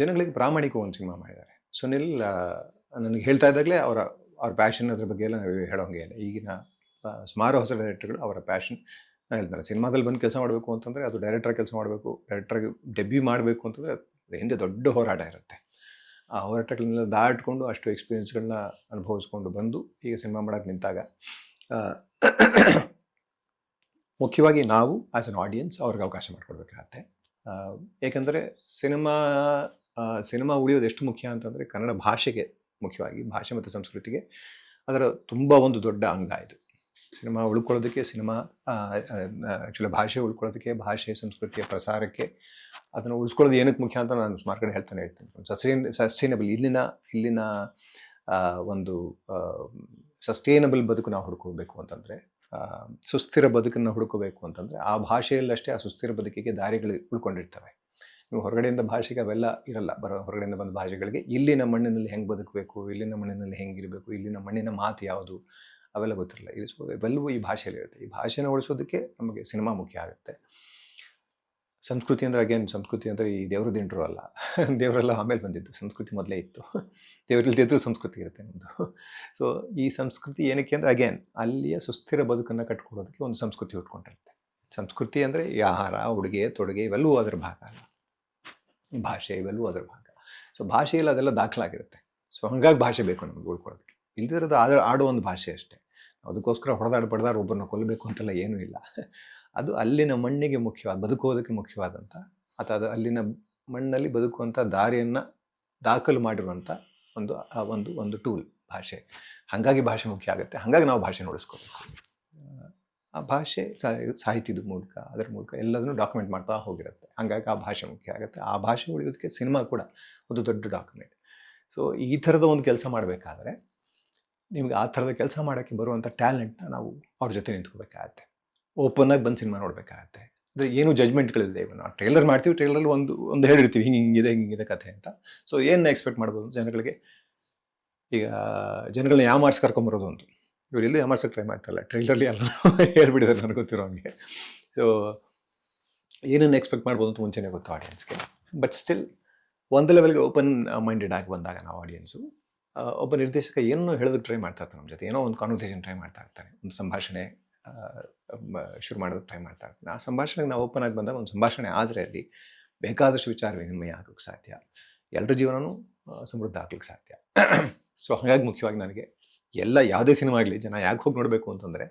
ಜನಗಳಿಗೆ ಪ್ರಾಮಾಣಿಕ ಒಂದು ಸಿನಿಮಾ ಮಾಡಿದ್ದಾರೆ. ಸುನಿಲ್ ನನಗೆ ಹೇಳ್ತಾ ಇದ್ದಾಗಲೇ ಅವರ, ಅವ್ರ ಪ್ಯಾಷನ್ ಅದ್ರ ಬಗ್ಗೆ ಎಲ್ಲ ನಾವು ಹೇಳೋಂಗೆ ಇಲ್ಲ. ಈಗಿನ ಸುಮಾರು ಹೊಸ ಡೈರೆಕ್ಟರ್ಗಳು ಅವರ ಪ್ಯಾಷನ್ ನಾನು ಹೇಳ್ತಾರೆ ಸಿನಿಮಾದಲ್ಲಿ ಬಂದು ಕೆಲಸ ಮಾಡಬೇಕು ಅಂತಂದರೆ ಅದು ಡೈರೆಕ್ಟರ್ ಕೆಲಸ ಮಾಡಬೇಕು ಡೈರೆಕ್ಟರ್ಗೆ ಡೆಬ್ಯೂ ಮಾಡಬೇಕು ಅಂತಂದರೆ ಹಿಂದೆ ದೊಡ್ಡ ಹೋರಾಟ ಇರುತ್ತೆ. ಆ ಹೋರಾಟಗಳನ್ನೆಲ್ಲ ದಾಟ್ಕೊಂಡು ಅಷ್ಟು ಎಕ್ಸ್ಪೀರಿಯನ್ಸ್ಗಳನ್ನ ಅನುಭವಿಸ್ಕೊಂಡು ಬಂದು ಈಗ ಸಿನಿಮಾ ಮಾಡೋಕ್ಕೆ ನಿಂತಾಗ ಮುಖ್ಯವಾಗಿ ನಾವು ಆ್ಯಸ್ ಅನ್ ಆಡಿಯನ್ಸ್ ಅವ್ರಿಗೆ ಅವಕಾಶ ಮಾಡಿಕೊಡ್ಬೇಕಾಗತ್ತೆ. ಏಕೆಂದರೆ ಸಿನಿಮಾ ಸಿನಿಮಾ ಉಳಿಯೋದು ಎಷ್ಟು ಮುಖ್ಯ ಅಂತಂದರೆ ಕನ್ನಡ ಭಾಷೆಗೆ ಮುಖ್ಯವಾಗಿ, ಭಾಷೆ ಮತ್ತು ಸಂಸ್ಕೃತಿಗೆ ಅದರ ತುಂಬ ಒಂದು ದೊಡ್ಡ ಅಂಗ ಇದು. ಸಿನಿಮಾ ಉಳ್ಕೊಳ್ಳೋದಕ್ಕೆ ಸಿನಿಮಾ ಆ್ಯಕ್ಚುಲಿ ಭಾಷೆ ಉಳ್ಕೊಳ್ಳೋದಕ್ಕೆ, ಭಾಷೆ ಸಂಸ್ಕೃತಿಯ ಪ್ರಸಾರಕ್ಕೆ ಅದನ್ನು ಉಳಿಸ್ಕೊಳ್ಳೋದು ಏನಕ್ಕೆ ಮುಖ್ಯ ಅಂತ ನಾನು ಸುಮಾರು ಕಡೆ ಹೇಳ್ತಾನೆ ಇರ್ತೀನಿ. ಸಸ್ಟೈನ್ ಸಸ್ಟೈನಬಲ್ ಇಲ್ಲಿನ ಇಲ್ಲಿನ ಒಂದು ಸಸ್ಟೈನಬಲ್ ಬದುಕು ನಾವು ಹುಡ್ಕೋಬೇಕು ಅಂತಂದರೆ ಸುಸ್ಥಿರ ಬದುಕನ್ನು ಹುಡುಕಬೇಕು ಅಂತಂದರೆ ಆ ಭಾಷೆಯಲ್ಲಷ್ಟೇ ಆ ಸುಸ್ಥಿರ ಬದುಕಿಗೆ ದಾರಿಗಳು ಉಳ್ಕೊಂಡಿರ್ತವೆ. ಹೊರಗಡೆಯಿಂದ ಭಾಷೆಗೆ ಅವೆಲ್ಲ ಇರಲ್ಲ. ಬರೋ ಹೊರಗಡೆಯಿಂದ ಬಂದ ಭಾಷೆಗಳಿಗೆ ಇಲ್ಲಿನ ಮಣ್ಣಿನಲ್ಲಿ ಹೆಂಗೆ ಬದುಕಬೇಕು, ಇಲ್ಲಿನ ಮಣ್ಣಿನಲ್ಲಿ ಹೆಂಗಿರಬೇಕು ಇಲ್ಲಿನ ಮಣ್ಣಿನ ಮಾತು ಯಾವುದು ಅವೆಲ್ಲ ಗೊತ್ತಿರಲ್ಲ. ಇದು ಸೊ ಇವೆಲ್ಲವೂ ಈ ಭಾಷೆಯಲ್ಲಿ ಇರುತ್ತೆ. ಈ ಭಾಷೆನ ಉಳಿಸೋದಕ್ಕೆ ನಮಗೆ ಸಿನಿಮಾ ಮುಖ್ಯ ಆಗುತ್ತೆ. ಸಂಸ್ಕೃತಿ ಅಂದರೆ ಅಗೇನ್, ಸಂಸ್ಕೃತಿ ಅಂದರೆ ಈ ದೇವರು ದಿಂಡ್ರು ಅಲ್ಲ. ದೇವರೆಲ್ಲ ಆಮೇಲೆ ಬಂದಿದ್ದು. ಸಂಸ್ಕೃತಿ ಮೊದಲೇ ಇತ್ತು. ದೇವರಿಲ್ದಿದ್ರು ಸಂಸ್ಕೃತಿ ಇರುತ್ತೆ ನಮ್ಮದು ಸೊ ಈ ಸಂಸ್ಕೃತಿ ಏನಕ್ಕೆ ಅಂದರೆ ಅಗೇನ್, ಅಲ್ಲಿಯ ಸುಸ್ಥಿರ ಬದುಕನ್ನು ಕಟ್ಕೊಡೋದಕ್ಕೆ ಒಂದು ಸಂಸ್ಕೃತಿ ಉಟ್ಕೊಂಡಿರುತ್ತೆ ಸಂಸ್ಕೃತಿ ಅಂದರೆ ಈ ಆಹಾರ, ಉಡುಗೆ, ತೊಡುಗೆ ಇವೆಲ್ಲವೂ ಅದರ ಭಾಗ ಅಲ್ಲ. ಭಾಷೆ ಇವೆಲ್ಲವೂ ಅದರ ಭಾಗ. ಸೊ ಭಾಷೆಯಲ್ಲಿ ಅದೆಲ್ಲ ದಾಖಲಾಗಿರುತ್ತೆ. ಸೊ ಹಂಗಾಗಿ ಭಾಷೆ ಬೇಕು ನಮ್ಗೆ ಉಳ್ಕೊಳ್ಳೋದಕ್ಕೆ. ಇಲ್ದಿರೋದು ಆದ ಆಡೋ ಒಂದು ಭಾಷೆ ಅಷ್ಟೇ. ಅದಕ್ಕೋಸ್ಕರ ಹೊಡೆದಾಡ ಬಡ್ದಾಡಿ ಒಬ್ಬರನ್ನ ಕೊಲ್ಲಬೇಕು ಅಂತೆಲ್ಲ ಏನೂ ಇಲ್ಲ. ಅದು ಅಲ್ಲಿನ ಮಣ್ಣಿಗೆ ಮುಖ್ಯವಾದ ಬದುಕೋದಕ್ಕೆ ಮುಖ್ಯವಾದಂಥ ಅಥವಾ ಅದು ಅಲ್ಲಿನ ಮಣ್ಣಲ್ಲಿ ಬದುಕುವಂಥ ದಾರಿಯನ್ನು ದಾಖಲು ಮಾಡಿರುವಂಥ ಒಂದು ಒಂದು ಒಂದು ಟೂಲ್ ಭಾಷೆ. ಹಾಗಾಗಿ ಭಾಷೆ ಮುಖ್ಯ ಆಗುತ್ತೆ. ಹಾಗಾಗಿ ನಾವು ಭಾಷೆ ಉಳಿಸ್ಕೋಬೇಕು. ಆ ಭಾಷೆ ಸಾಹಿತ್ಯದ ಮೂಲಕ, ಅದರ ಮೂಲಕ ಎಲ್ಲದನ್ನು ಡಾಕ್ಯುಮೆಂಟ್ ಮಾಡ್ತಾ ಹೋಗಿರುತ್ತೆ. ಹಂಗಾಗಿ ಆ ಭಾಷೆ ಮುಖ್ಯ ಆಗುತ್ತೆ. ಆ ಭಾಷೆ ಉಳಿಯೋದಕ್ಕೆ ಸಿನಿಮಾ ಕೂಡ ಒಂದು ದೊಡ್ಡ ಡಾಕ್ಯುಮೆಂಟ್ ಸೊ ಈ ಥರದ ಒಂದು ಕೆಲಸ ಮಾಡಬೇಕಾದ್ರೆ ನಿಮ್ಗೆ ಆ ಥರದ ಕೆಲಸ ಮಾಡೋಕ್ಕೆ ಬರುವಂಥ ಟ್ಯಾಲೆಂಟ್ನ ನಾವು ಅವ್ರ ಜೊತೆ ನಿಂತ್ಕೋಬೇಕಾಗತ್ತೆ. ಓಪನ್ ಆಗಿ ಬಂದು ಸಿನಿಮಾ ನೋಡಬೇಕಾಗತ್ತೆ. ಅಂದರೆ ಏನು ಜಜ್ಮೆಂಟ್ಗಳಿದೆ ನಾವು ಟ್ರೇಲರ್ ಮಾಡ್ತೀವಿ ಟ್ರೇಲರಲ್ಲಿ ಒಂದು ಒಂದು ಹೇಳಿರ್ತೀವಿ, ಹಿಂಗೆ ಹಿಂಗಿದೆ ಹಿಂಗಿದೆ ಕಥೆ ಅಂತ. ಸೊ ಏನು ಎಕ್ಸ್ಪೆಕ್ಟ್ ಮಾಡ್ಬೋದು ಜನಗಳಿಗೆ? ಈಗ, ಜನಗಳನ್ನ ಯಾವ ಮಾರ್ಕ್ಸ್ ಕರ್ಕೊಂಬರೋದು ಅಂತ. ಇವ್ರು ಎಲ್ಲೂ ಯಾಮಾರ್ಸಕ್ಕೆ ಟ್ರೈ ಮಾಡ್ತಾರಲ್ಲ ಟ್ರೈಲರ್ಲಿ ಎಲ್ಲ ಹೇಳ್ಬಿಡಿದ್ರೆ ನನಗೆ ಗೊತ್ತಿರೋ ಹಂಗೆ. ಸೊ ಏನನ್ನು ಎಕ್ಸ್ಪೆಕ್ಟ್ ಮಾಡ್ಬೋದು ಅಂತ ಮುಂಚೆನೇ ಗೊತ್ತು ಆಡಿಯನ್ಸ್ಗೆ ಬಟ್ ಸ್ಟಿಲ್ ಒಂದು ಲೆವೆಲ್ಗೆ ಓಪನ್ ಮೈಂಡೆಡ್ ಆಗಿ ಬಂದಾಗ ನಾವು ಆಡಿಯನ್ಸು ಒಬ್ಬ ನಿರ್ದೇಶಕ ಏನೋ ಹೇಳೋದಕ್ಕೆ ಟ್ರೈ ಮಾಡ್ತಾ ಇರ್ತಾರೆ ನಮ್ಮ ಜೊತೆ. ಏನೋ ಒಂದು ಕಾನ್ವರ್ಸೇಷನ್ ಟ್ರೈ ಮಾಡ್ತಾ ಇರ್ತಾರೆ ಒಂದು ಸಂಭಾಷಣೆ ಶುರು ಮಾಡೋದಕ್ಕೆ ಟ್ರೈ ಮಾಡ್ತಾ ಇರ್ತಾನೆ. ಆ ಸಂಭಾಷಣೆಗೆ ನಾವು ಓಪನ್ ಆಗಿ ಬಂದಾಗ ಒಂದು ಸಂಭಾಷಣೆ ಆದರೆ ಅಲ್ಲಿ ಬೇಕಾದಷ್ಟು ವಿಚಾರ ವಿನಿಮಯ ಆಗೋಕ್ಕೆ ಸಾಧ್ಯ. ಎಲ್ಲರ ಜೀವನವೂ ಸಮೃದ್ಧ ಆಗ್ಲಿಕ್ಕೆ ಸಾಧ್ಯ. ಸೊ ಹಾಗಾಗಿ ಮುಖ್ಯವಾಗಿ ನನಗೆ ಎಲ್ಲ ಯಾವುದೇ ಸಿನಿಮಾ ಆಗಲಿ ಜನ ಯಾಕೆ ಹೋಗಿ ನೋಡಬೇಕು ಅಂತಂದರೆ,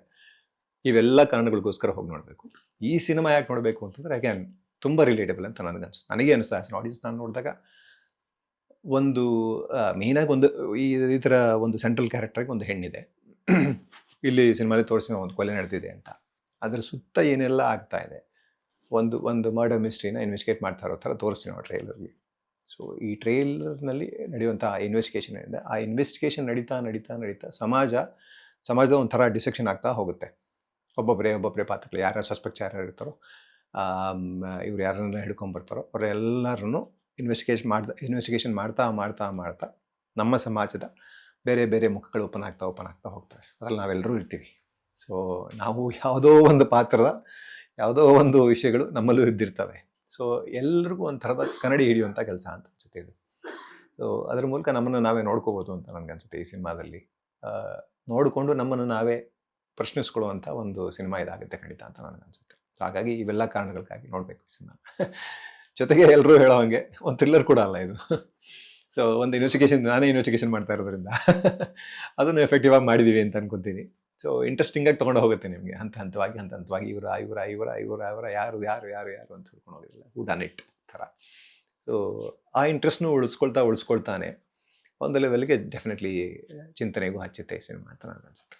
ಇವೆಲ್ಲ ಕಾರಣಗಳಿಗೋಸ್ಕರ ಹೋಗಿ ನೋಡಬೇಕು. ಈ ಸಿನಿಮಾ ಯಾಕೆ ನೋಡಬೇಕು ಅಂತಂದರೆ ಅಗೇನ್ ತುಂಬ ರಿಲೇಟಬಲ್ ಅಂತ ನನಗನ್ಸು ನನಗೆ ಅನಿಸ್ತು ಆಸ್ ಆಡಿಯನ್ಸ್ ನಾನು ನೋಡಿದಾಗ ಒಂದು ಮೇಯ್ನಾಗಿ ಒಂದು, ಈ ಈ ಥರ ಒಂದು ಸೆಂಟ್ರಲ್ ಕ್ಯಾರೆಕ್ಟರ್ಗೆ ಒಂದು ಹೆಣ್ಣಿದೆ. ಇಲ್ಲಿ ಸಿನಿಮಾದಲ್ಲಿ ತೋರಿಸಿದ ಒಂದು ಕೊಲೆ ನಡೆದಿದೆ ಅಂತ. ಅದರ ಸುತ್ತ ಏನೆಲ್ಲ ಆಗ್ತಾ ಇದೆ? ಒಂದು ಒಂದು ಮರ್ಡರ್ ಮಿಸ್ಟ್ರಿನ ಇನ್ವೆಸ್ಟಿಗೇಟ್ ಮಾಡ್ತಾ ಇರೋ ಥರ ತೋರಿಸ್ತೀವಿ ನಾವು ಟ್ರೈಲರ್ಲಿ ಸೊ ಈ ಟ್ರೈಲರ್ನಲ್ಲಿ ನಡೆಯುವಂಥ ಇನ್ವೆಸ್ಟಿಗೇಷನ್ ಏನಿದೆ, ಆ ಇನ್ವೆಸ್ಟಿಗೇಷನ್ ನಡೀತಾ ನಡೀತಾ ನಡೀತಾ ಸಮಾಜ, ಸಮಾಜದ ಒಂಥರ ಡಿಸೆಕ್ಷನ್ ಆಗ್ತಾ ಹೋಗುತ್ತೆ. ಒಬ್ಬೊಬ್ಬರೇ ಒಬ್ಬೊಬ್ಬರೇ ಪಾತ್ರಗಳು ಯಾರು ಸಸ್ಪೆಕ್ಟ್ಸ್ ಯಾರು ಇರ್ತಾರೋ ಇವ್ರು ಯಾರನ್ನ ಹಿಡ್ಕೊಂಬರ್ತಾರೋ ಅವರೆಲ್ಲರನ್ನು ಇನ್ವೆಸ್ಟಿಗೇಷನ್ ಮಾಡ್ತಾ ಇನ್ವೆಸ್ಟಿಗೇಷನ್ ಮಾಡ್ತಾ ಮಾಡ್ತಾ ಮಾಡ್ತಾ ನಮ್ಮ ಸಮಾಜದ ಬೇರೆ ಬೇರೆ ಮುಖಗಳು ಓಪನ್ ಆಗ್ತಾ ಓಪನ್ ಆಗ್ತಾ ಹೋಗ್ತವೆ. ಅದರಲ್ಲಿ ನಾವೆಲ್ಲರೂ ಇರ್ತೀವಿ. ಸೊ ನಾವು ಯಾವುದೋ ಒಂದು ಪಾತ್ರದ, ಯಾವುದೋ ಒಂದು ವಿಷಯಗಳು ನಮ್ಮಲ್ಲೂ ಇದ್ದಿರ್ತವೆ ಸೊ ಎಲ್ರಿಗೂ ಒಂಥರದ ಕನ್ನಡಿ ಹಿಡಿಯುವಂಥ ಕೆಲಸ ಅಂತ ಅನ್ಸುತ್ತೆ ಇದು. ಸೊ ಅದ್ರ ಮೂಲಕ ನಮ್ಮನ್ನು ನಾವೇ ನೋಡ್ಕೋಬೋದು ಅಂತ ನನಗನ್ಸುತ್ತೆ ಈ ಸಿನಿಮಾದಲ್ಲಿ. ನೋಡಿಕೊಂಡು ನಮ್ಮನ್ನು ನಾವೇ ಪ್ರಶ್ನಿಸ್ಕೊಳ್ಳುವಂಥ ಒಂದು ಸಿನಿಮಾ ಇದಾಗುತ್ತೆ ಖಂಡಿತ ಅಂತ ನನಗನ್ಸುತ್ತೆ ಸೊ ಹಾಗಾಗಿ ಇವೆಲ್ಲ ಕಾರಣಗಳಿಗಾಗಿ ನೋಡಬೇಕು ಈ ಸಿನಿಮಾ. ಜೊತೆಗೆ ಎಲ್ಲರೂ ಹೇಳೋ ಹಾಗೆ, ಒಂದು ಥ್ರಿಲ್ಲರ್ ಕೂಡ ಅಲ್ಲ ಇದು. ಸೊ ಒಂದು ಇನ್ವೆಸ್ಟಿಗೇಷನ್ ನಾನೇ ಇನ್ವೆಸ್ಟಿಗೇಷನ್ ಮಾಡ್ತಾ ಇರೋದ್ರಿಂದ. ಅದನ್ನು ಎಫೆಕ್ಟಿವ್ ಆಗಿ ಮಾಡಿದ್ದೀವಿ ಅಂತ ಅನ್ಕೊತೀನಿ. ಸೊ ಇಂಟ್ರೆಸ್ಟಿಂಗ್ ಆಗಿ ತೊಗೊಂಡು ಹೋಗುತ್ತೆ ನಿಮಗೆ. ಹಂತ ಹಂತವಾಗಿ ಹಂತ ಹಂತವಾಗಿ ಇವರ ಇವರ ಇವರ ಇವರ ಇವರ, ಯಾರು ಯಾರು ಯಾರು ಯಾರು ಅಂತ ಹೇಳ್ಕೊಂಡು ಹೋಗಿರಲಿಲ್ಲ ಡನ್ ಇಟ್ ಥರ. ಸೊ ಆ ಇಂಟ್ರೆಸ್ಟ್ನು ಉಳಿಸ್ಕೊಳ್ತಾ, ಉಳಿಸ್ಕೊಳ್ತಾನೆ. ಒಂದು ಲೆವೆಲ್ಗೆ ಡೆಫಿನೆಟ್ಲಿ ಚಿಂತನೆಗೂ ಹಚ್ಚುತ್ತೆ ಸಿನಿಮಾ ಅಂತ ನನಗೆ ಅನ್ಸುತ್ತೆ